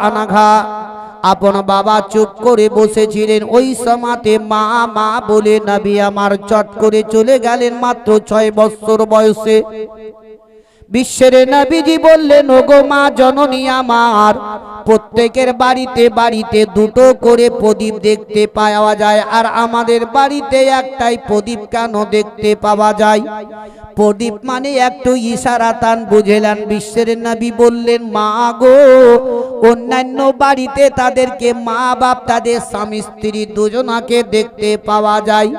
আনাঘা। আপন বাবা চুপ করে বসেছিলেন। ওই সমাতে মা মা বলে, নবী আমার চট করে চলে গেলেন মাত্র ছয় বছর বয়সে। বিশ্বের নবীজি বললেন, ওগো মা জননী আমার, প্রত্যেকের বাড়িতে বাড়িতে দুটো করে প্রদীপ দেখতে পাওয়া যায় আর আমাদের বাড়িতে একটাই প্রদীপ কেন দেখতে পাওয়া যায়? প্রদীপ মানে একটু ইশারা তান বুঝেলেন, বিশ্বের নবী বললেন, মা গো, অন্যান্য বাড়িতে তাদেরকে মা বাপ, তাদের স্বামী স্ত্রী দুজনাকে দেখতে পাওয়া যায়।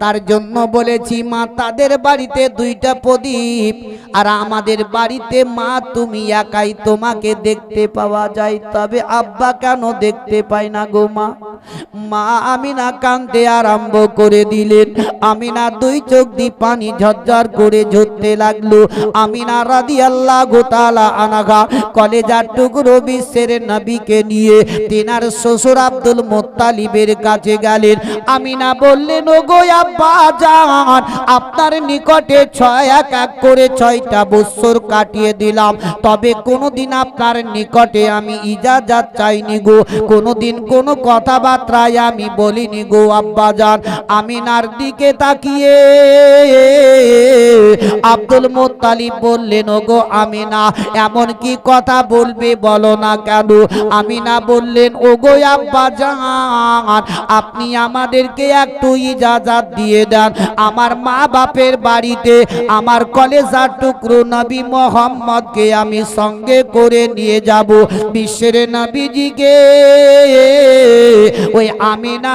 তার জন্য বলেছি, মা, তাদের বাড়িতে দুইটা প্রদীপ আর আমাদের বাড়িতে মা তুমি একাই তোমাকে দেখতে পাওয়া যায়, তবে আব্বা কেন দেখতে পাই না গো মা? মা আমিনা কান্দতে আরম্ভ করে দিলেন। আমিনা দুই চোখ দিয়ে পানি ঝরঝর করে ঝরতে লাগল। আমিনা রাদি আল্লাহ গোতালা আনাগা কলেজার টুকরো বিশ্বের নবীকে নিয়ে তিনার শ্বশুর আব্দুল মোত্তালিবের কাছে গেলেন। আমিনা বললেন ও গো আব্বা জান, আপনার নিকটে ছয় এক এক করে ছয়টা বৎসর কাটিয়ে দিলাম। তবে কোনোদিন আপনার নিকটে আমি ইজাজাত চাইনি গো। কোনোদিন কোনো কথাবার্তায় আমি বলিনি গো আব্বা জান আমিনার দিকে তাকিয়ে আব্দুল মোত্তালিব বললেন ও গো আমিনা, এমন কি কথা বলবে বলো না কেন? আমিনা বললেন ও গো আব্বা জান আপনি আমাদেরকে একটু ইজাজাত দিয়ে দেন। আমার মা বাপের বাড়িতে আমার কলেজার টুকরো নবী মোহাম্মদকে আমি সঙ্গে করে নিয়ে যাব বিশ্বের নবীজিকে। ওই আমিনা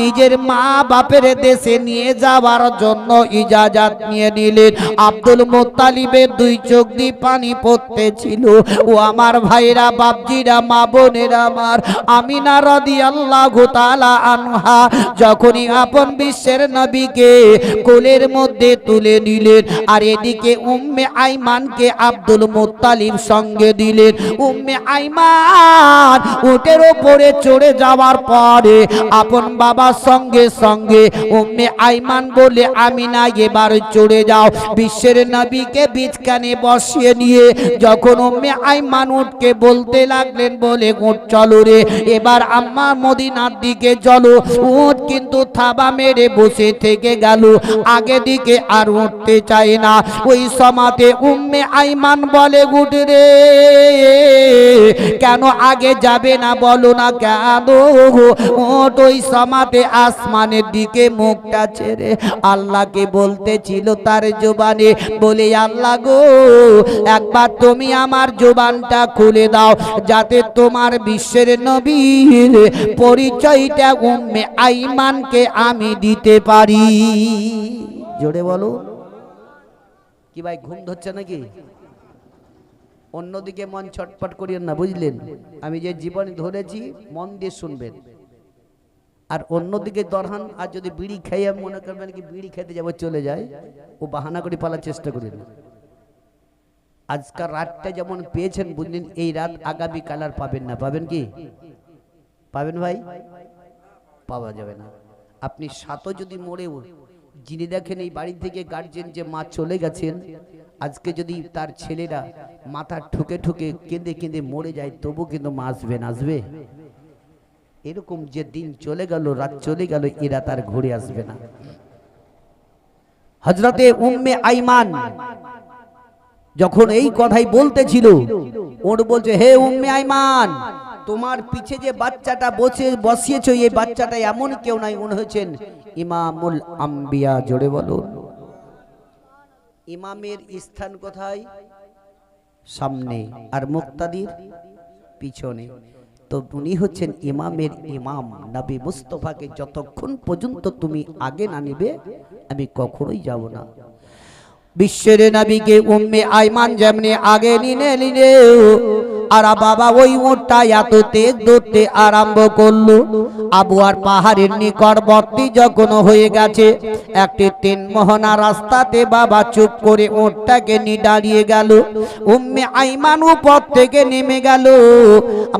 নিজের মা বাপের দেশে নিয়ে যাওয়ার জন্য ইজাজাত নিয়ে নিলেন। আব্দুল মোত্তালিবের দুই চোখ দিয়ে পানি পড়তে ছিল ও আমার ভাইরা, বাপজিরা, মা বোনেরা আমার, আমিনা রদি আল্লাহ তালা আনহা যখনই আপন বিশ্বের নবীকে কোলের মধ্যে তুলে নিলেন। আর এদিকে উম্মে আইমানকে আব্দুল মোত্তালিব সঙ্গে দিলেন। উম্মে আইমান উটের ওপরে চড়ে যাওয়ার পরে আপন বাবার সঙ্গে সঙ্গে উম্মে আইমান বলে আমি না এবার চড়ে যাও। বিশ্বের নবীকে বীজখানে বসিয়ে নিয়ে যখন উম্মে আইমান উঠকে বলতে লাগলেন, বলে উঠ চলো রে, এবার আম্মা মদিনার দিকে চলো। উঠ কিন্তু থাবা মেরে বসে থেকে গেল। আগে দিকে আর উঠতে চায় না। ওই সমাতে উম্মে আইমান বলে, উঠ রে, কেন আগে যাবে না বলো না কেন? ওই সমাতে আসমানের দিকে মুখটা ছেড়ে। আল্লাহকে বলতেছিল তার জোবানে, বলে, আল্লাহ গো, একবার তুমি আমার জোবানটা খুলে দাও, যাতে তোমার বিশ্বের নবীর পরিচয়টা উম্মে আইমানকে আমি দিতে পারি। জোরে বলো। কি ভাই, ঘুম ধরছে নাকি? অন্যদিকে মন ছটপট করিয়েন না, বুঝলেন? আমি যে জীবন ধরেছি, মন দিয়ে শুনবেন। আর অন্যদিকে দরহান, আর যদি বিড়ি খাইয়ে মনে করবেন কি বিড়ি খেতে যাব, চলে যায়, ও বাহানা করে পালার চেষ্টা করেন আজকাল রাতটা যেমন পেয়েছেন, বুঝলেন, এই রাত আগামী কাল আর পাবেন না। পাবেন কি? পাবেন ভাই? পাওয়া যাবে না। আপনি সাতও যদি মরেও যিনি দেখেন এই বাড়ি থেকে গার্জেন যে মা চলে গেছেন, আজকে যদি তার ছেলেরা মাথা ঠুকে ঠুকে কেঁদে কেঁদে মরে যায়, তবু কিন্তু মা আসবে না, আসবে? এরকম যে দিন চলে গেল, রাত চলে গেল, এরা তার ঘুরে আসবে না। হজরতে উম্মে আইমান যখন এই কথাই বলতেছিল, ওর বলছে, হে উম্মে আইমান তোমার পিছে যে বাচ্চাটা বসে, বসিয়েছ, এই বাচ্চাটা এমন কেউ নাই, মনে হচ্ছেন ইমামুল আম্বিয়া। জোরে বলো। ইমামের স্থান কোথায়? সামনে। আর মুক্তাদির পিছনে। তো উনি হচ্ছেন ইমামের ইমাম। নবী মুস্তফাকে যতক্ষণ পর্যন্ত তুমি আগে না নিবে, আমি কখনোই যাব না। বিশ্বের নবীকে উম্মে আইমান যেমনি আগে নিনে নিলে আর বাবা ওই উঠটা এত তেজ ধরতে আরম্ভ করল। আবু আর পাহাড়ের নিকটবর্তী যখন হয়ে গেছে, একটি তিন মোহনা রাস্তাতে বাবা চুপ করে উঠটাকে নি দাঁড়িয়ে গেল। উম্মে আইমান উপর থেকে নেমে গেল।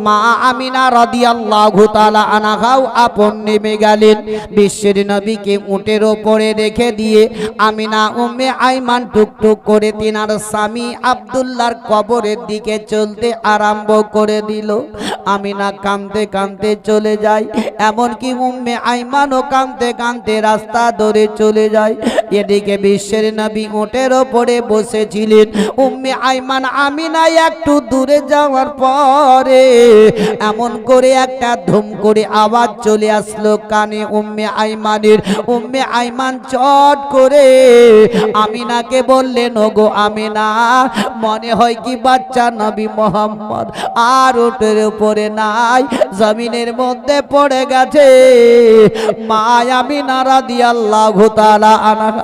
মা আমিনা রাদিয়াল্লাহু তাআলা আনাহাও আপন নেমে গেলেন। বিশ্বের নবীকে উটের ওপরে রেখে দিয়ে আমিনা, উম্মে আইমান টুকটুক করে তিনার স্বামী আব্দুল্লাহর কবরের দিকে চলতে আর আরম্ভ করে দিল। আমিনা কাঁদতে কাঁদতে চলে যায়, এমনকি উম্মে আইমানও কাঁদতে কাঁদতে রাস্তা ধরে চলে যায়। এদিকে বিশ্বের নবী ওটের ওপরে বসেছিলেন। উম্মে আইমান আমিনা একটু দূরে যাওয়ার পরে এমন করে একটা ধুম করে আওয়াজ চলে আসলো কানে উম্মে আইমানের। উম্মে আইমান চট করে আমিনাকে বললেন, ওগো আমিনা, মনে হয় কি বাচ্চা নবী মোহাম্মদ? আর ওটের উপরে নাই, জমিনের মধ্যে পড়ে গেছে। মা আমিনা রাদিয়াল্লাহু তাআলা আনহা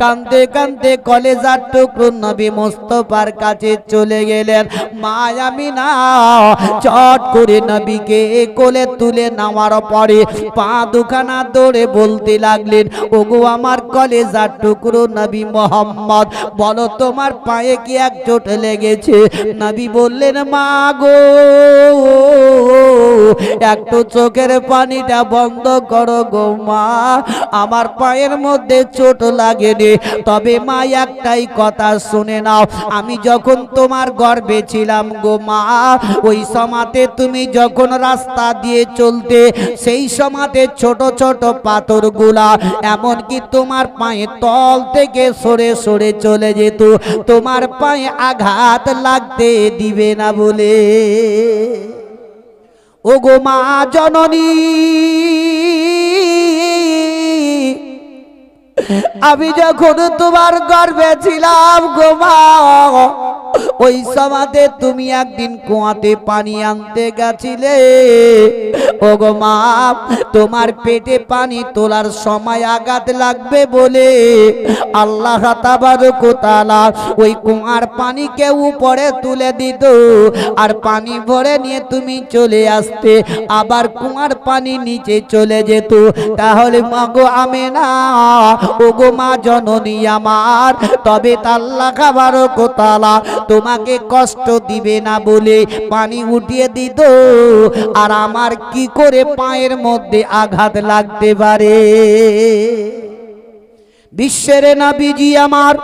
কান্দতে কান্দতে কলেজার টুকরো নবী মোস্তফার কাছে চলে গেলেন। মা আমিনা, চট করে নবীকে কোলে তুলে নামার পরে পা দুখানা দৌড়ে বলতে লাগলেন, ওগো আমার কলেজার টুকরো নবী মোহাম্মদ, বলো তোমার পায়ে কি এক চোট লেগেছে? নবী বললেন, মা গো, একটু চোখের পানিটা বন্ধ করো গো মা, আমার পায়ের মধ্যে চোট লাগেনি। তবে মা, একটাই কথা শুনে নাও। আমি যখন তোমার গর্বে ছিলাম গো মা, ওই সমাতে তুমি যখন রাস্তা দিয়ে চলতে, সেই সমাতে ছোট ছোট পাথরগুলা, এমনকি তোমার পায়ে তল থেকে সরে সরে চলে যেত। তোমার পায়ে আঘাত লাগতে দিবে না বলে। ও গো মা, জননী আমি যখন তোমার গর্বে ছিলাম গো মা ওই সমাতে তুমি একদিন কুয়াতে পানি আনতে গেছিলে। ও গো মা, তোমার পেটে পানি তোলার সময় আঘাত লাগবে বলে আল্লাহ তাআলা ওই কুয়ার পানিকে উপরে তুলে দিত। আর পানি ভরে নিয়ে তুমি চলে আসতে, আবার কুয়ার পানি নিচে চলে যেত। তাহলে মাগো আমে না ও গো মা জননী আমার, তবে তাল্লা খাবার কোতালা তোমাকে কষ্ট দিবে না বলে পানি উঠিয়ে দিত। আর আমার কি করে পায়ের মধ্যে আঘাত লাগতে পারে? বিশ্বের নবীজি আমার,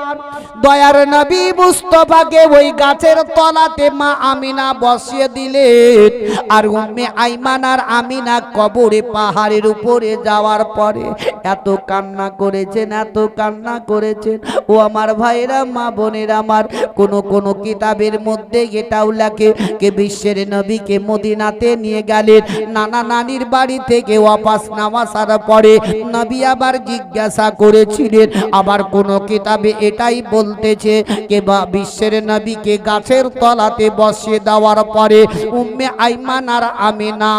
দয়ার নবী মুস্তফাকে ওই গাছের তলাতে মা আমিনা বসিয়ে দিলেন। আর উম্মে আইমান আর আমিনা কবরে পাহাড়ের উপরে যাওয়ার পরে এত কান্না করেছেন, এত কান্না করেছেন। ও আমার ভাইরা, মা বোনের আমার, কোন কোন কিতাবের মধ্যে এটাও লেখে কে বিশ্বের নবীকে মদিনাতে নিয়ে গেলেন। নানা নানির বাড়ি থেকে ওয়াপাস নামাসার পরে নবী আবার জিজ্ঞাসা করেছিলেন আবার কোন কিতাবে এটাই বলতেছে কে বা বিশ্বের নবীকে গাছের তলাতে বসিয়ে দেওয়ার পরে উম্মে আইমান আর আমিনা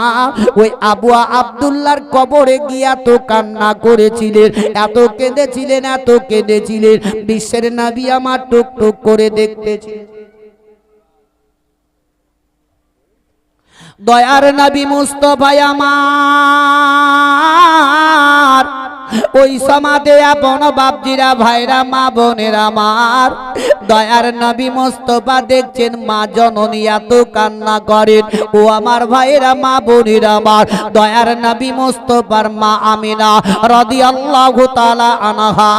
ওই আবুয়া আব্দুল্লাহর কবরে গিয়া তো কান্না করেছিলেন, এত কেঁদেছিলেন এত কেঁদেছিলেন। বিশ্বের নবী আমার টুক টুক করে দেখতেছিলেন দয়ার নবী মুস্তফায় আমার ওই সমাধে আপন বাপজিরা ভাইরা, মা বোনের আমার। দয়ার নবী মোস্তফা দেখছেন, মা জননী এত কান্না করেন। ও আমার ভাইরা, মা বোনের আমার। দয়ার নবী মোস্তফার মা আমিনা রদি আল্লাহ তালা আনাহা।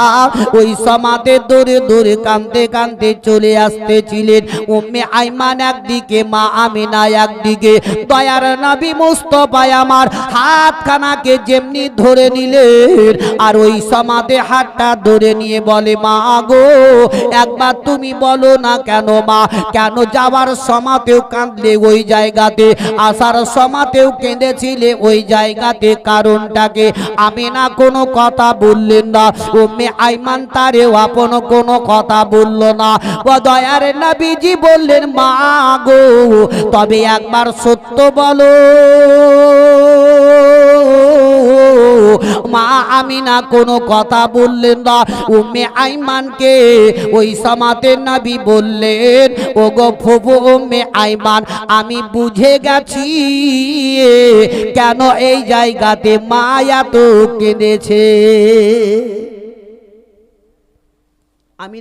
ওই সমাধে দূরে দূরে কানতে কানতে চলে আসতেছিলেন। উম্মে আইমান একদিকে, মা আমিনা একদিকে। দয়ার নবী মুস্তফায় আমার হাতখানাকে যেমনি ধরে নিলেন আর ওই সমাধে হাতটা ধরে নিয়ে বলে, মা গো, একবার তুমি বলো না কেন মা? কেন যাওয়ার সমাতেও কাঁদলে ওই জায়গাতে? আসার সমাতেও কেঁদেছিলে ওই জায়গাতে কারণটাকে? আমি না কোনো কথা বললেন না। উম্মে আইমান তারেও আপন কোনো কথা বলল না। ও দয়ার নবীজি বললেন, মা গো, তবে একবার সত্য বলো। মা আমি না কোনো কথা বললেন না। উম্মে আইমানকে ওই সামাতে নবী বললেন ও গো ফুবু উম্মে আইমান, আমি বুঝে গেছি কেন এই জায়গাতে মায়া তো কেঁদেছে। আমি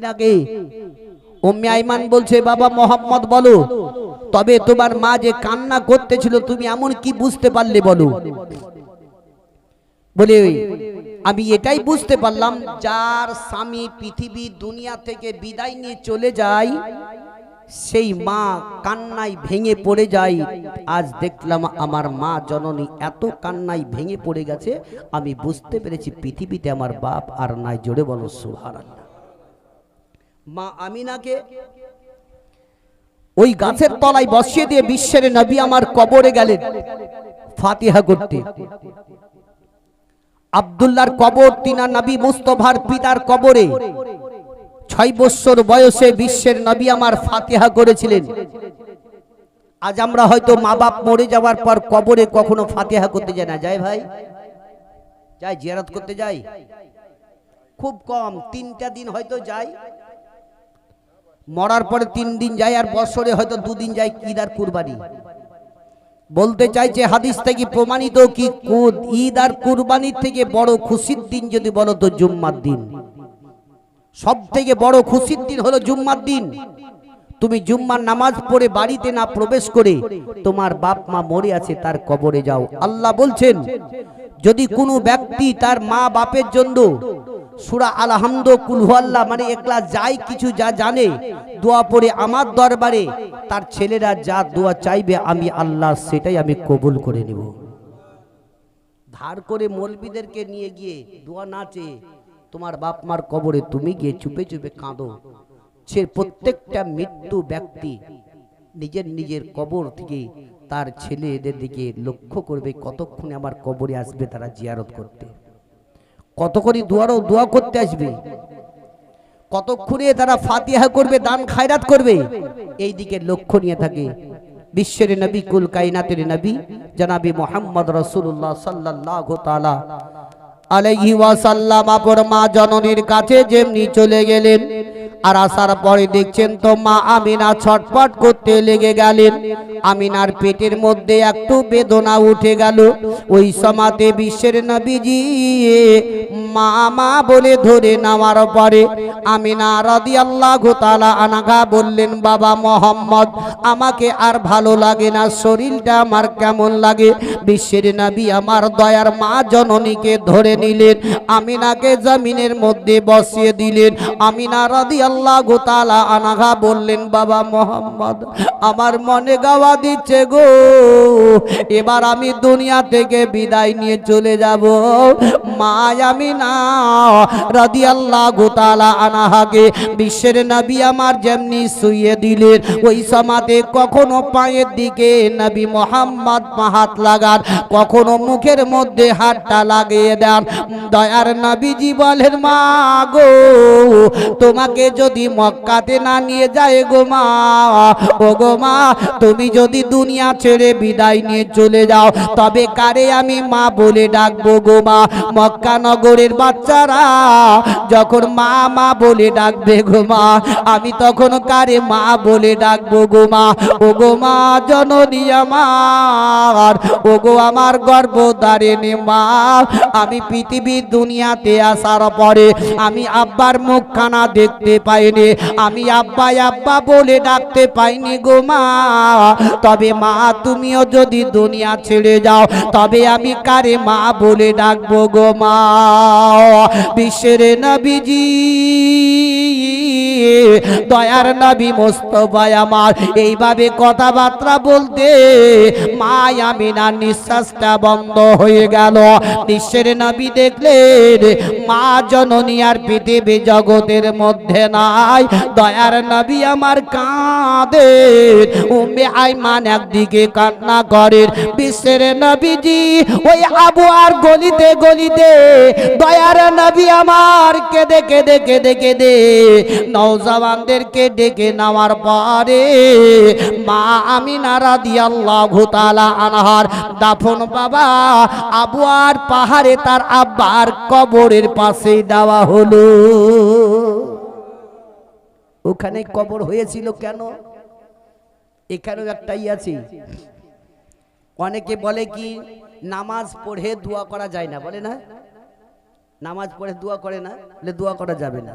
উম্মে আইমান বলছে, বাবা মোহাম্মদ, বলো, তবে তোমার মা যে কান্না করতেছিল, তুমি এমন কি বুঝতে পারলে বলো? বলে, আমি এটাই বুঝতে পারলাম, যার স্বামী পৃথিবী দুনিয়া থেকে বিদায় নিয়ে চলে যায়, সেই মা কান্নায় ভেঙে পড়ে যায়। আজ দেখলাম আমার মা জননী এত কান্নায় ভেঙে পড়ে গেছে, আমি বুঝতে পেরেছি পৃথিবীতে আমার বাপ আর নাই। জোরে বলো, সুবহানাল্লাহ। মা আমিনাকে ওই গাছের তলায় বসিয়ে দিয়ে বিশ্বের নবী আমার কবরে গেলেন, ফাতিহা করতে। আব্দুল্লাহর কবর, তিনা নবী মুস্তফার পিতার কবরে। ছয় বৎসর বয়সে বিশ্বের নবী আমার ফাতিহা করেছিলেন। আজ আমরা হয়তো মা বাপ মরে যাওয়ার পর কবরে কখনো ফাতিহা করতে যায় না। যায় ভাই? যাই জিয়ারত করতে যাই খুব কম, তিনটা দিন হয়তো যাই মরার পরে তিন দিন যায় আর বছরে হয়তো দুদিন যায় ঈদ আর কুরবানি। বলতে চাইছে হাদিস থেকে প্রমাণিত কি কুদ, ঈদ আর কুরবানির থেকে বড় খুশির দিন যদি বলো তো জুম্মার দিন। সব থেকে বড় খুশির দিন হলো জুম্মার দিন। তুমি জুম্মার নামাজ পড়ে বাড়িতে না প্রবেশ করে তোমার বাপ মা মরে আছে, তার কবরে যাও। আল্লাহ বলছেন, যদি কোনো ব্যক্তি তার মা বাপের জন্য সুরা আলহামদ কুলহুয়াল্লাহ মানে একলা যাই কিছু যা জানে, দোয়া পড়ে আমার দরবারে, তার ছেলেরা যা দোয়া চাইবে আমি আল্লাহ সেটাই আমি কবুল করে নেব। ধার করে মলবিদেরকে নিয়ে গিয়ে দোয়া না চেয়ে তোমার বাপ মার কবরে তুমি গিয়ে চুপে চুপে কাঁদো। সে প্রত্যেকটা মৃত্যু ব্যক্তি নিজের নিজের কবর থেকে তার ছেলেদের দিকে লক্ষ্য করবে কতক্ষণে আমার কবরে আসবে তারা জিয়ারত করতে। কতক্ষণই দুয়ারও দোয়া করতে আসবে। কতক্ষণে তারা ফাতিহা করবে, দান খায়রাত করবে এই দিকে লক্ষ্য নিয়ে থাকে। বিশ্বের নবী, কুল কাইনাতের নবী, জনাবি মোহাম্মদ রসুল্লাহ সাল্লাহ তাআলা আলাইহি ওয়াসাল্লাম আপর মা জননীর কাছে যেমনি চলে গেলেন আর আসার পরে দেখছেন তো মা আমিনা ছটফট করতে লেগে গেলেন। আমিনার পেটের মধ্যে একটু বেদনা উঠে গেল। ওই সমাতে বিশ্বের নবীজি মা মা বলে ধরে নেওয়ার পরে আমিনা রাদি আল্লাহ তালা আনাঘা বললেন, বাবা মোহাম্মদ, আমাকে আর ভালো লাগে না, শরীরটা আমার কেমন লাগে? বিশ্বের নবী আমার দয়ার মা জননীকে ধরে নিলেন। আমিনাকে জমিনের মধ্যে বসিয়ে দিলেন। আমিনা রাদি আল্লাহ তালা আনাঘা বললেন, বাবা মোহাম্মদ, আমার মনে গাওয়া দিচ্ছে গো। এবার আমি দুনিয়া থেকে বিদায় নিয়ে চলে যাব। মা আমি না রাদি আল্লাহ গোতালা আনাহাকে বিশ্বের নবী আমার যেমনি শুয়ে দিলেন, ওই সমাতে কখনো পায়ের দিকে নবী মোহাম্মদ হাত লাগান, কখনো মুখের মধ্যে হাতটা লাগিয়ে দেন। দয়ার নবীজি বলেন, মা গো, তোমাকে যদি মক্কাতে না নিয়ে যায় গো মা, ও গো মা, তুমি যদি দুনিয়া ছেড়ে বিদায় নিয়ে চলে যাও, তবে কারে আমি মা বলে ডাকবো গো মা? মক্কা নগরের বাচ্চারা যখন মা মা বলে ডাকবে গো মা, আমি তখন কারে মা বলে ডাকবো গো মা? ও গো মা, জননী আমার, ও গো আমার গর্ব দাঁড়িয়ে মা, আমি পৃথিবীর দুনিয়াতে আসার পরে আমি আব্বার মুখখানা দেখতে পাইনি। আমি আব্বা আব্বা বলে ডাকতে পাইনি গো মা। তবে মা, তুমিও যদি দুনিয়া ছেড়ে যাও, তবে আমি কারে মা বলে ডাকবো গো মা? বিশ্বের নবীজি, দয়ার নবী মোস্তফায় আমার। এইভাবে কথাবার্তা বলতে মা আমিনার নিঃশ্বাসটা বন্ধ হয়ে গেল। বিশ্বের নবী দেখলেন মা জননী আর পৃথিবী জগতের মধ্যে নাই। দয়ার নবী আমার কাঁদে। উম্মে আইমান একদিকে কান্না করেন বিশ্বের নবীজি ওই আবু আর গলিতে গলিতে দয়ার নবী আমার কেঁদে কেঁদে কেঁদে কেঁদে নৌজওয়ানদেরকে ডেকে নেওয়ার পরে মা আমিনা রাদিয়াল্লাহু তাআলা আনহার দাফন বাবা আবু আর পাহাড়ে তার আব্বার কবরের পাশে দেওয়া হলো। ওখানে কবর হয়েছিল কেন? এখানেও একটাই আছে। অনেকে বলে কি নামাজ পড়ে দোয়া করা যায় না বলে না? নামাজ পড়ে দোয়া করে না বলে দোয়া করা যাবে না।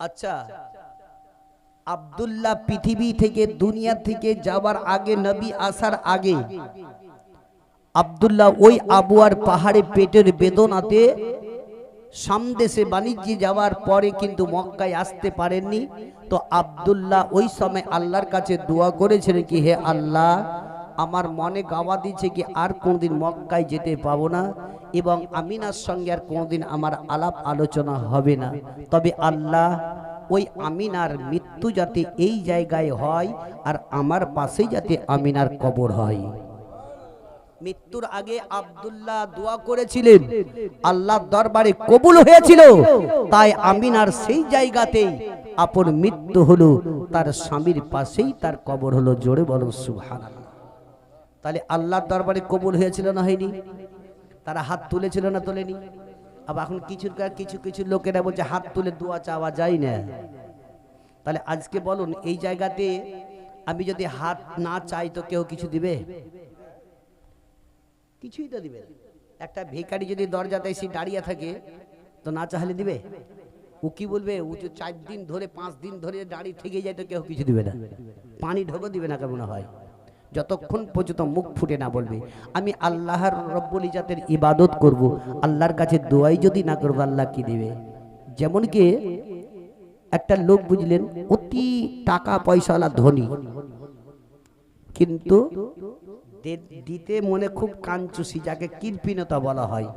আচ্ছা আব্দুল্লাহ পৃথিবী থেকে দুনিয়া থেকে যাওয়ার আগে নবী আসার আগে আবদুল্লাহ ওই আবুয়ার পাহাড়ে পেটের বেদনাতে সামদেশে বাণিজ্যে যাওয়ার পরে কিন্তু মক্কায় আসতে পারেননি। তো আব্দুল্লাহ ওই সময় আল্লাহর কাছে দোয়া করেছিলেন কি, হে আল্লাহ, আমার মনে গাওয়া দিচ্ছে কি, আর কোনোদিন মক্কায় যেতে পাবো না এবং আমিনার সঙ্গে আর কোনোদিন আমার আলাপ আলোচনা হবে না। তবে আল্লাহ, ওই আমিনার মৃত্যু যাতে এই জায়গায় হয় আর আমার পাশেই যাতে আমিনার কবর হয়। মৃত্যুর আগে আব্দুল্লাহ দোয়া করেছিলেন। আল্লাহর দরবারে কবুল হয়েছিল। তাই আমিনার সেই জায়গাতেই আপন মৃত্যু হলো। তার স্বামীর পাশেই তার কবর হলো। জোরে বলো, সুবহানাল্লাহ। তাহলে আল্লাহর দরবারে কবুল হয়েছিল না হয়নি? তারা হাত তুলেছিল না তোলেনি? আবার এখন কিছু কিছু কিছু লোকেরা বলছে, হাত তুলে দোয়া চাওয়া যায় না। তাহলে আজকে বলুন, এই জায়গাতে আমি যদি হাত না চাই তো কেউ কিছু দিবে? কিছুই তো দিবে। একটা ভিখারি যদি দরজাতে এসে দাঁড়িয়ে থাকে, তো না চাহলে দিবে? ও কি বলবে? ও তো চার দিন ধরে, পাঁচ দিন ধরে দাঁড়িয়ে থেকে যায়, তো কেউ কিছু দিবে না। পানি ঢোকো দিবে না কেমন হয়? যতক্ষণ পর্যন্ত মুখ ফুটে না বলবে। আমি আল্লাহর রব্বুল ইজাতের ইবাদত করব। আল্লাহর কাছে দোয়াই যদি না করব, আল্লাহ কি দিবে? যেমন কি, একটা লোক বুঝলেন, অতি টাকা পয়সাওয়ালা ধনী। কিন্তু দিতে মনে খুব কাঞ্চুসি, যাকে কৃপণতা বলা হয়।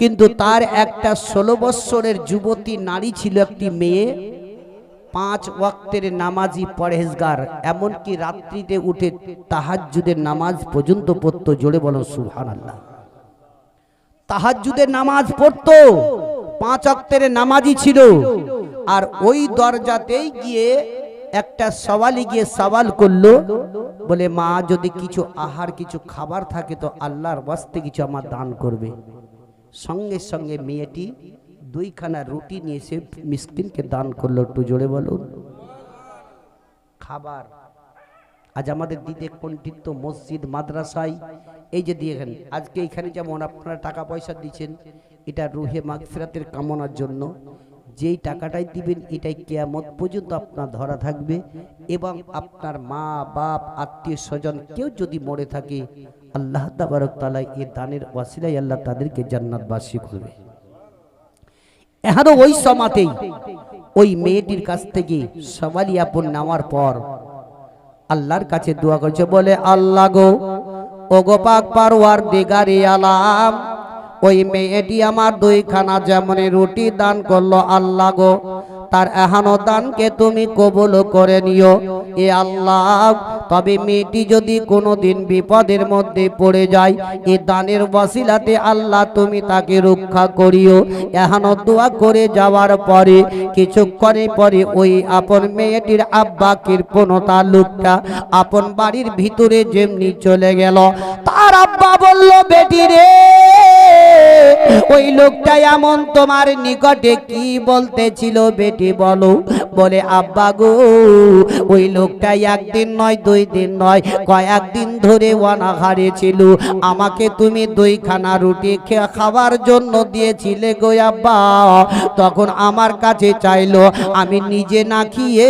কিন্তু তার একটা ষোলো বৎসরের যুবতী নারী ছিল একটি মেয়ে, পাঁচ ওয়াক্তের নামাজি পরহেজগার, এমনকি রাত্রিতে উঠে তাহাজ্জুদের নামাজ পর্যন্ত পড়তো, জোরে বলো সুহান আল্লাহ তাহাজ্জুদের নামাজ পড়তো, পাঁচ অক্তের নামাজি ছিল, আর ওই দরজাতেই গিয়ে একটা সওয়ালি গিয়ে সওয়াল করল বলে, মা, যদি কিছু আহার, কিছু খাবার থাকে তো আল্লাহর বাস্তে কিছু আমার দান করবে। সঙ্গে সঙ্গে মেয়েটি দুইখানা রুটি নিয়ে এসে মিসকিনকে দান করল। একটু জোরে বলুন। খাবার। আজ আমাদের দিতে কণ্ঠিত মসজিদ, মাদ্রাসায়, এই যে দিয়ে দিয়েছেন আজকে এখানে যেমন আপনারা টাকা পয়সা দিচ্ছেন, এটা রুহে মাগফিরাতের কামনার জন্য। যেই টাকাটাই দিবেন, এটাই কেয়ামত পর্যন্ত আপনার ধরা থাকবে এবং আপনার মা, বাপ, আত্মীয় স্বজন কেউ যদি মরে থাকে, আল্লাহ তাবারক তালা এ দানের ওয়াসিলাই আল্লাহ তাদেরকে জান্নাত জান্নাতবাসী করবে। এহারও ওই সমাতেই ওই মেয়েটির কাছ থেকে সবারই আপন নেওয়ার পর আল্লাহর কাছে দোয়া করছে, বলে, আল্লাহ গো ও গো পাক পারওয়ার দিগারি আলাম ওই মেয়েটি আমার দুইখানা যেমন রুটি দান করল আল্লাহ গো। তার এহানো দানকে তুমি কবুল করে নিও। এ আল্লাহ, তবে মেয়েটি যদি কোনোদিন বিপদের মধ্যে পড়ে যায়, এ দানের বসিলাতে আল্লাহ তুমি তাকে রক্ষা করিও। এহানো দোয়া করে যাওয়ার পরে কিছুক্ষণে পরে ওই আপন মেয়েটির আব্বা কৃপণতা লোকটা আপন বাড়ির ভিতরে যেমনি চলে গেল। তার আব্বা বলল, বেটি রে, ওই লোকটা এমন তোমার নিকটে কি বলতেছিল বেটি? বলো। বলে, আব্বা গো, ওই লোকটা একদিন নয়, দুই দিন নয় কয়েকদিন ধরে অনাহারে ছিল। আমাকে তুমি দুইখানা রুটি খাওয়ার জন্য দিয়েছিলে গো আব্বা। তখন আমার কাছে চাইলো, আমি নিজে না খেয়ে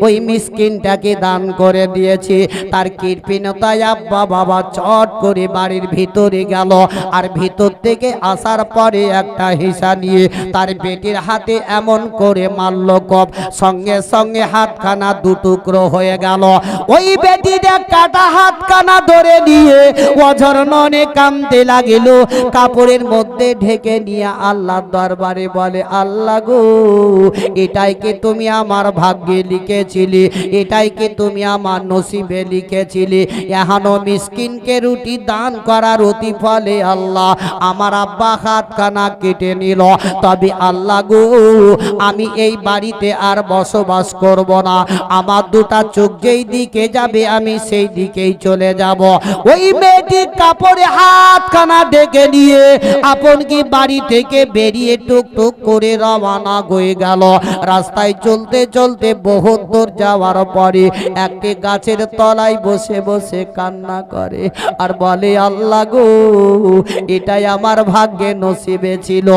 ওই মিসকিনটাকে দান করে দিয়েছি। তার কৃপণতায় আব্বা বাবা চট করে বাড়ির ভিতরে গেল। আর ভিতর থেকে আসার পরে একটা হিসা নিয়ে তার বেটির হাতে এমন করে মারল কপ সঙ্গে সঙ্গে হাতখানা দু টুকরো হয়ে গেল। ওই বেটিটা কাটা হাতখানা ধরে নিয়ে অঝর ননে কামতে লাগিল। কাপড়ের মধ্যে ঢেকে নিয়ে আল্লাহ দরবারে বলে, আল্লাহ গো, এটাই কি তুমি আমার ভাগ্যে লিখেছিলে? এটাই কি তুমি আমার নসিবে লিখেছিলে? এহানো মিসকিনকে রুটি দান করার অতি ফলে আল্লাহ আমার আব্বা হাতখানা কেটে নিল। তবে আল্লাহ গো, আমি এই বাড়িতে আর বসবাস করব না। আমার দুটা চোখ যেই দিকে যাবে, আমি সেই দিকেই চলে যাব। ওই মেয়েটি কাপড়ে হাতখানা ডেকে নিয়ে আপন কি বাড়ি থেকে বেরিয়ে টুক টুক করে রওনা হয়ে গেল। রাস্তায় চলতে চলতে বহুত দূর যাওয়ার পরে একটি গাছের তলায় বসে বসে কান্না করে আর বলে, আল্লাহ গো, এটাই আমার ভাগ্যে নসিবে ছিল।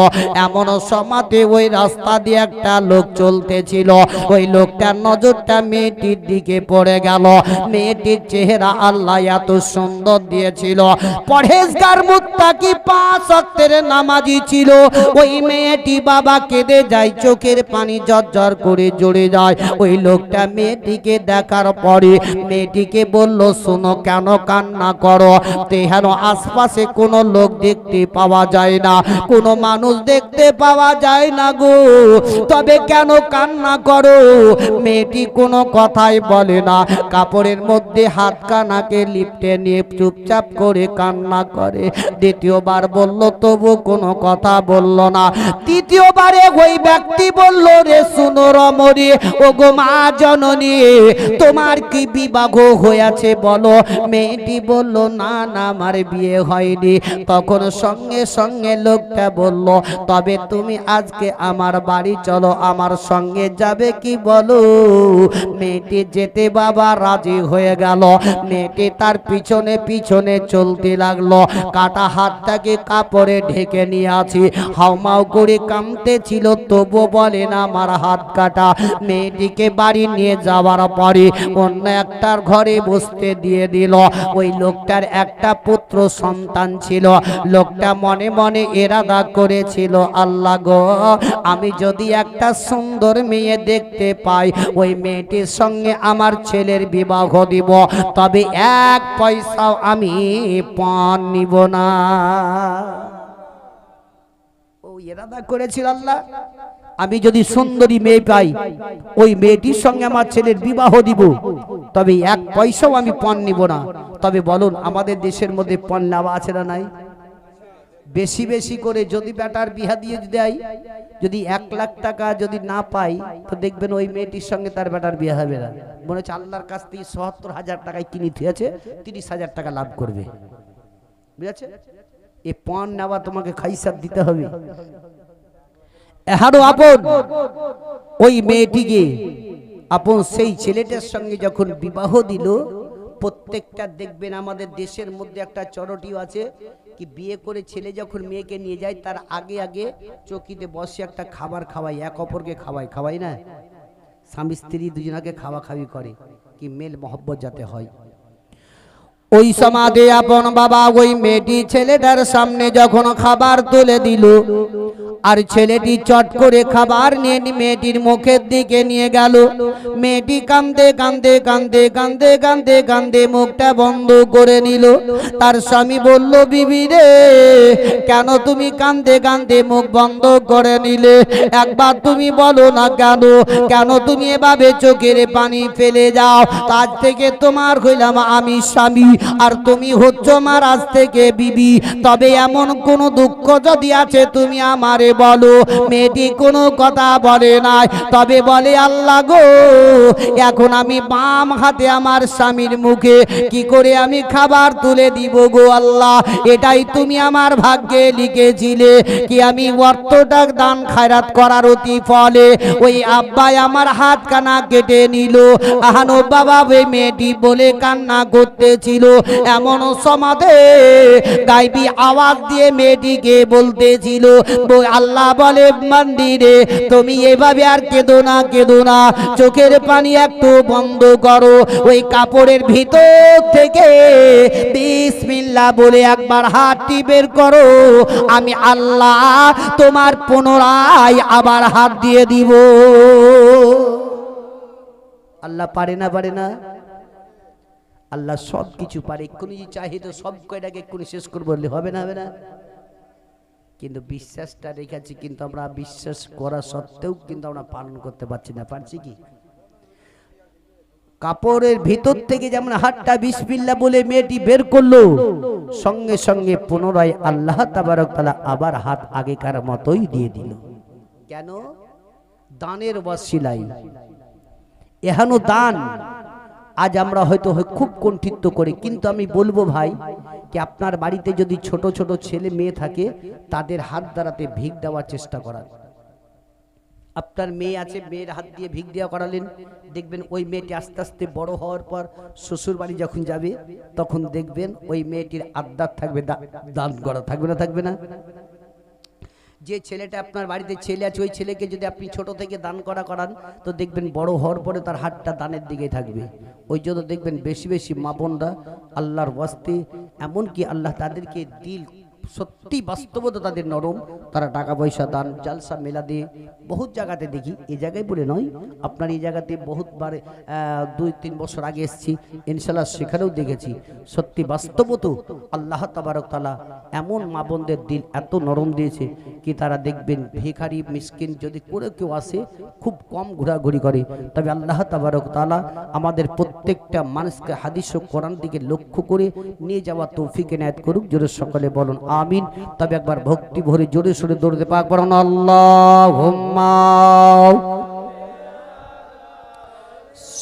এমন সমাতে ওই রাস্তা দিয়ে একটা লোক চলতেছিল। ওই লোকটার নজরটা মেয়েটির দিকে পড়ে গেল। মেয়েটির চেহারা আল্লাহ এত সুন্দর দিয়েছিল। পরহেজগার মুত্তাকি পাঁচ অক্তের নামাজি ছিল। ওই মেয়েটি বাবা কেঁদে যায়, চোখের পানি জর্জর করে জড়ে যায়। ওই লোকটা মেয়েটিকে দেখার পরে মেয়েটিকে বলল, শোনো কেন কান্না করো? তেহান আশপাশে কোনো লোক দেখতে পাওয়া যায় না। কোনো মানুষ দেখতে পাওয়া যায় না গো। তবে কেন কান্না করো? মেয়েটি কোনো কথাই বলে না। কাপড়ের মধ্যে হাত কানাকে লিপটে নিয়ে চুপচাপ করে কান্না করে। দ্বিতীয়বার বলল, তবু কোনো কথা বলল না। তৃতীয়বারে ওই ব্যক্তি বলল, রে শুনো রমরে ও গো মা জননী, তোমার কি বিবাহ হয়েছে বলো? মেয়েটি বলল, না না, আমার বিয়ে হয়নি। তখন সঙ্গে সঙ্গে লোকটা বলল, তবে তুমি আজকে আমার বাড়ি চলো আমার সঙ্গে যাবে কি বলো? মেয়েটি যেতে বাবা রাজি হয়ে গেল। মেয়েটি তার পিছনে পিছনে চলতে লাগল। কাটা হাতটাকে কাপড়ে ঢেকে নিয়ে আছি। হাউমাউ করে কামতে ছিল তবু বলে না আমার হাত কাটা। মেয়েটিকে বাড়ি নিয়ে যাওয়ার পরে অন্য একটার ঘরে বসতে দিয়ে দিল। ওই লোকটার একটা পুত্র সন্তান ছিল। লোকটা মনে মনে এরাদা করেছিল, আল্লাহ গো, আমি যদি একটা সুন্দর মেয়ে দেখতে পাই। ওই মেয়েটির সঙ্গে আমার ছেলের বিবাহ দিব। তবে এক পয়সাও আমি পান নিব না। ও, এরাদা করেছিল আল্লাহ। আমি যদি সুন্দরী মেয়ে পাই, ওই মেয়েটির সঙ্গে আমার ছেলের বিবাহ দিব। তবে এক পয়সাও আমি পণ নিব না। তবে বলুন, আমাদের দেশের মধ্যে পণ নেওয়া আছে না নাই? বেশি বেশি করে যদি বেটার বিহা দিয়ে দেয় যদি এক লাখ টাকা যদি না পাই, তো দেখবেন ওই মেয়েটির সঙ্গে তার বেটার বিয়ে হবে না। মনে হচ্ছে আল্লাহর কাছ থেকে সত্তর হাজার টাকায় কিনে থুয়েছে, তিরিশ হাজার টাকা লাভ করবে। বুঝেছে? এ পণ নেওয়া তোমাকে খাইসাব দিতে হবে। এহারও আপন, ওই মেয়েটিকে আপন সেই ছেলেটার সঙ্গে যখন বিবাহ দিল, প্রত্যেকটা দেখবেন আমাদের দেশের মধ্যে একটা চরটিও আছে কি বিয়ে করে ছেলে যখন মেয়েকে নিয়ে যায়, তার আগে আগে চকিতে বসে একটা খাবার খাওয়াই এক অপরকে খাওয়াই খাওয়াই না? স্বামী, স্ত্রী দুজনাকে খাওয়া খাওয়ি করে, কি মেল মহব্বত যাতে হয়। ওই সমাধে আপন বাবা ওই মেয়েটি ছেলেটার সামনে যখন খাবার তুলে দিল আর ছেলেটি চট করে খাবার নিয়ে মেয়েটির মুখের দিকে নিয়ে গেল। মেয়েটি কান্দে কান্দে কান্দে কান্দে কান্দে কান্দে মুখটা বন্ধ করে নিল। তার স্বামী বলল, বিবি রে, কেন তুমি কান্দে কান্দে মুখ বন্ধ করে নিলে? একবার তুমি বলো না কেন? কেন তুমি এভাবে চোখের পানি ফেলে যাও তার থেকে তোমার হইলাম আমি স্বামী, আর তুমি হচ্ছ আমার আজ থেকে বিবি। তবে এমন কোন দুঃখ যদি আছে, তুমি আমারে বলো, মেয়েটি কোনো কথা বলে নাই। তবে বলে, আল্লাহ গো, এখন আমি বাম হাতে আমার স্বামীর মুখে কি করে আমি খাবার তুলে দিব গো আল্লাহ? এটাই তুমি আমার ভাগ্যে লিখেছিলে। কি আমি অর্থটা দান খায়রাত করার অতি ফলে? ওই আব্বাই আমার হাত কানা কেটে নিল। আহানো বাবা ওই মেয়েটি বলে কান্না করতেছিল। এমন সমাধে গাইবি আওয়াজ দিয়ে মেয়েটিকে বলতেছিল আল্লাহ বলে মন্দিরে তুমি এভাবে আর কেঁদো না কেঁদো না। চোখের পানি একটু বন্ধ করো। ওই কাপড়ের ভিতর থেকে বিসমিল্লাহ বলে একবার হাতটি বের করো। আমি আল্লাহ তোমার পুনরায় আবার হাত দিয়ে দিব। আল্লাহ পারে না পারে না। আল্লাহ সব কিছু পারে। এক্ষুনি যে চাহি তো সব কয়টাকে এক্ষুনি শেষ করব হবে না হবে না? কিন্তু বিশ্বাসটা রেখেছি, কিন্তু আমরা বিশ্বাস করা সত্ত্বেও কিন্তু আমরা পালন করতে পারছি না। পারছি কি? কাপড়ের ভিতর থেকে যেমন হাতটা বিসমিল্লা বলে মেয়েটি বের করল, সঙ্গে সঙ্গে পুনরায় আল্লাহ তাবারক তাআলা আবার হাত আগেকার মতোই দিয়ে দিল। কেন? দানের ওয়াসিলাই এহানো দান আজ আমরা হয়তো হয় খুব কণ্ঠিত করি, কিন্তু আমি বলব ভাই কি আপনার বাড়িতে যদি ছোট ছোট ছেলে মেয়ে থাকে, তাদের হাত দ্বারাতে ভিক দেওয়ার চেষ্টা করার আপনার মেয়ে আছে, মেয়ের হাত দিয়ে ভিক দেওয়া করালেন, দেখবেন ওই মেয়েটি আস্তে আস্তে বড় হওয়ার পর শ্বশুর বাড়ি যখন যাবে, তখন দেখবেন ওই মেয়েটির আবদার থাকবে দান করা থাকবে না থাকবে না। যে ছেলেটা আপনার বাড়িতে ছেলে আছে, ওই ছেলেকে যদি আপনি ছোট থেকে দান করা করান, তো দেখবেন বড় হওয়ার পরে তার হাতটা দানের দিকেই থাকবে। ওই জন্য দেখবেন বেশি বেশি মা বোনরা আল্লাহর বস্তি এমনকি আল্লাহ তাদেরকে দিল, সত্যি বাস্তবতা তাদের নরম, তারা টাকা পয়সা দান, জালসা মেলা দিয়ে বহুত জায়গাতে দেখি এই জায়গায় বলে নয়, আপনার এই জায়গাতে বহুতবার দুই, তিন বছর আগে এসেছি, ইনশাল্লাহ সেখানেও দেখেছি। সত্যি বাস্তবত আল্লাহ তাবারক তালা এমন মা বোনদের দিল এত নরম দিয়েছে কি তারা দেখবেন, ভিখারি, মিসকিন যদি করে কেউ আসে, খুব কম ঘোরাঘুরি করে। তবে আল্লাহ তাবারক তালা আমাদের প্রত্যেকটা মানুষকে হাদিস ও কোরআন দিকে লক্ষ্য করে নিয়ে যাওয়া তৌফিকে নায়ত করুক, জোরে সকলে বলুন, আমিন। তবে একবার ভক্তি ভরে জোরে সোরে দৌড়তে পাক বলুন আল্লাহ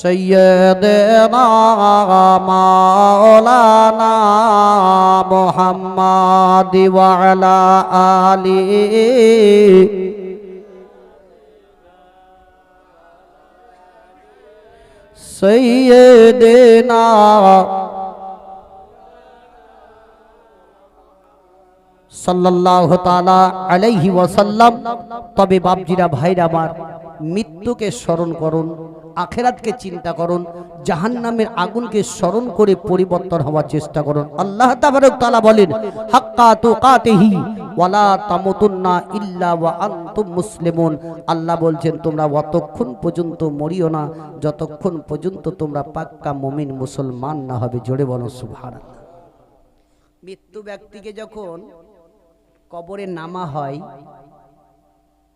سيدنا مولانا محمد وعلى آله سيدنا তাআলা আলাইহি ওয়াসাল্লাম, তবে বাপজিরা, ভাইরা আমার, মৃত্যুকে স্মরণ করুন, আখেরাতকে চিন্তা করুন, জাহান্নামের আগুনকে স্মরণ করে পরিবর্তন হওয়ার চেষ্টা করুন। আল্লাহ তাআলা বলেন, হাক্কা তুকাতিহি ওয়ালা তামুতুন্না আল্লাহ বলছেন, তোমরা অতক্ষণ পর্যন্ত মরিও না, যতক্ষণ পর্যন্ত তোমরা পাক্কা মুমিন মুসলমান না হবে। জোরে বলো, সুবহানাল্লাহ। মৃত্যু ব্যক্তিকে যখন কবরে নামা হয়।